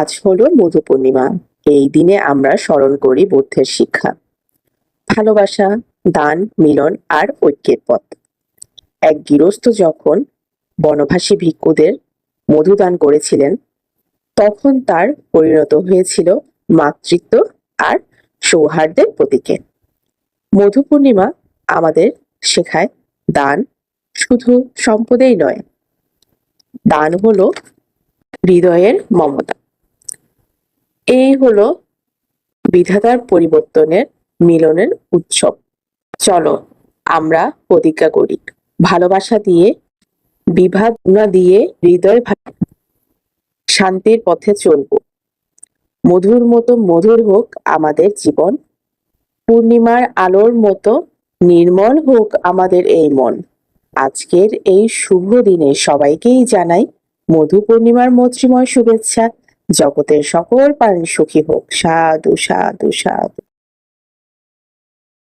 আজ হলো মধু পূর্ণিমা। এই দিনে আমরা স্মরণ করি বুদ্ধের শিক্ষা। ভালোবাসা, দান, মিলন আর ঐক্যের পথ। এক গৃহস্থ যখন বনবাসী ভিক্ষুদের মধু দান করেছিলেন, তখন তার পরিণত হয়েছিল মাতৃত্ব আর সৌহার্দ্যের প্রতীকে। মধু পূর্ণিমা আমাদের শেখায় দান শুধু সম্পদেই নয়, দান হলো হৃদয়ের মমতা। এই হলো বিধাতার পরিবর্তনের মিলনের উৎসব। চলো আমরা প্রতিজ্ঞা করি। ভালোবাসা দিয়ে বিভাগ না দিয়ে, হৃদয় শান্তির পথে চলব। মধুর মতো মধুর হোক আমাদের জীবন। পূর্ণিমার আলোর মতো নির্মল হোক আমাদের এই মন। আজকের এই শুভ দিনে সবাইকেই জানাই মধু পূর্ণিমার মৈত্রীময় শুভেচ্ছা। জগতের সকল প্রাণী সুখী হোক। সাধু সাধু সাধু।